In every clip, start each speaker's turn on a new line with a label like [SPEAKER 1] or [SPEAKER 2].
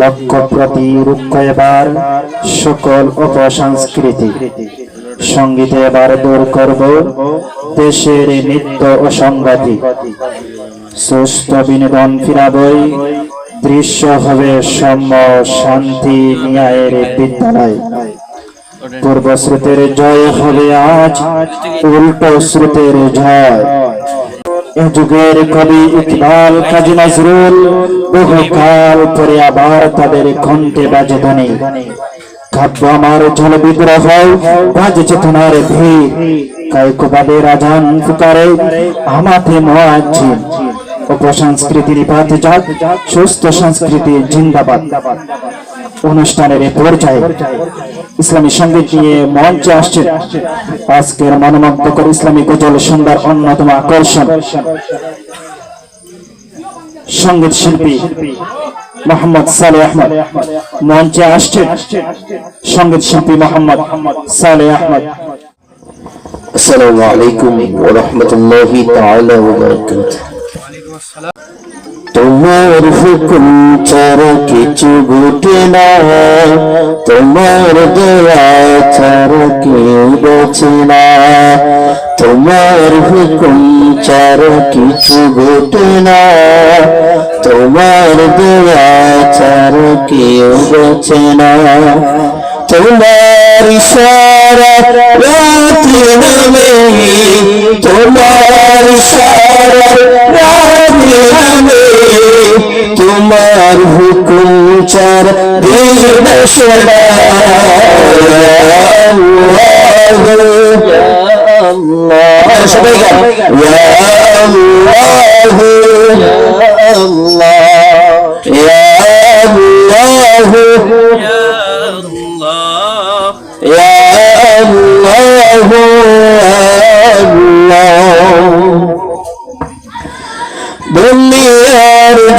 [SPEAKER 1] লক্ষ্য প্রতি রুক্ষ এবার সকল অপসংস্কৃতি সঙ্গীতে এবার দূর করব দেশের নিত্য অসংগতি সুস্থ বিনোদন ফিরাবই দৃশ্য হবে সম্য শান্তি ন্যায়ের বিদ্যালয়। পূর্ব স্রোতের জয় হবে আজ, উল্টো স্রোতের জয়। যুগের কবি ইকবাল কাজী নজরুল বহুকাল পরে আবার তাদের কণ্ঠে বাজে ধ্বনি। কাব্য আমার জল বিগ্রহ, বাজে চেতনার ভিড়। কায়কবাদের রাজান ফুকারে আমাতে মোয়াজ্জিন। অপসংস্কৃতির পাত যাক সুস্থ সংস্কৃতি জিন্দাবাদ। অনুষ্ঠানের পর্যায়ে ইসলামী সংগীত নিয়ে মঞ্চে আসছেন আজকের মনোমুগ্ধকর ইসলামী গজল সন্ধ্যার অন্যতম আকর্ষণ। সংগীত শিল্পী মোহাম্মদ সালে আহমদ। মঞ্চে আসছেন সংগীত শিল্পী মোহাম্মদ সালে আহমদ।
[SPEAKER 2] আসসালামু আলাইকুম ওয়া রাহমাতুল্লাহি তাআলা ওয়া বারাকাতুহু তোমার হুকুম ছাড়া কিছু ঘটে না। তোমার দয়া ছাড়া কেউ বেছে না। তোমার হুকুম ছাড়া কিছু ঘটে না। তোমার দয়া ছাড়া কেউ বাঁচে না। তোমার ইশারা রাতে নামে, তোমার ইশারা রাতে নামে। তোমার হুকুম চার দিন সদা সবাই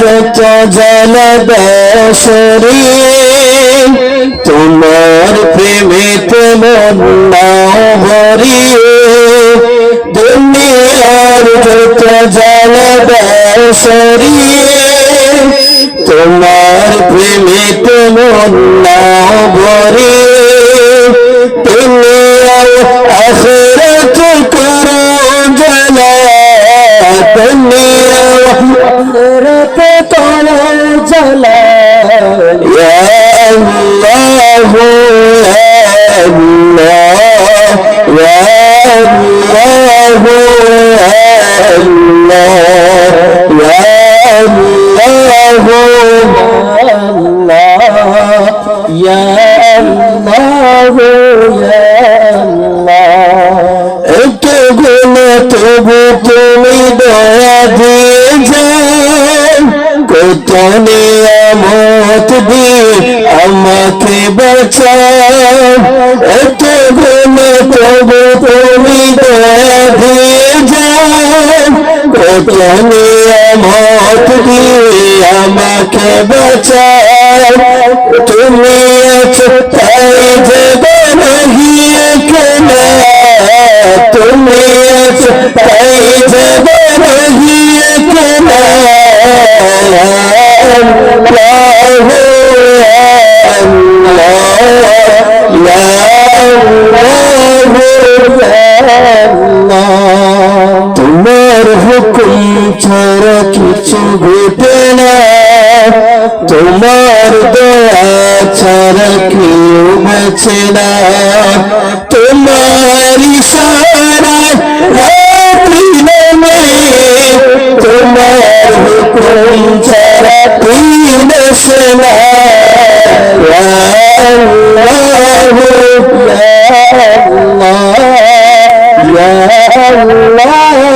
[SPEAKER 2] দুনিয়ার জল তোমার প্রেমেতে মন ভরিয়ে দুনিয়ার যত জলদশরী তোমার প্রেমেতে মন ভরিয়ে করো জালা কত নিয়ামত দিয়ে আমাকে বাঁচান এত গুণ তবু তুমি দয়া যান কত নিয়ামত দিয়ে আমাকে বাঁচান তুমি আছো, তাই যে রহিয়ে কেনা তুমি আছো তোমার হুকুম ছাড়া কিছু ঘটে না। তোমার দয়া ছাড়া কেউ বাঁচে না। তোমার ইশারা তোমার হুকুম ছাড়া দিন আসে না। ইয়া আল্লাহ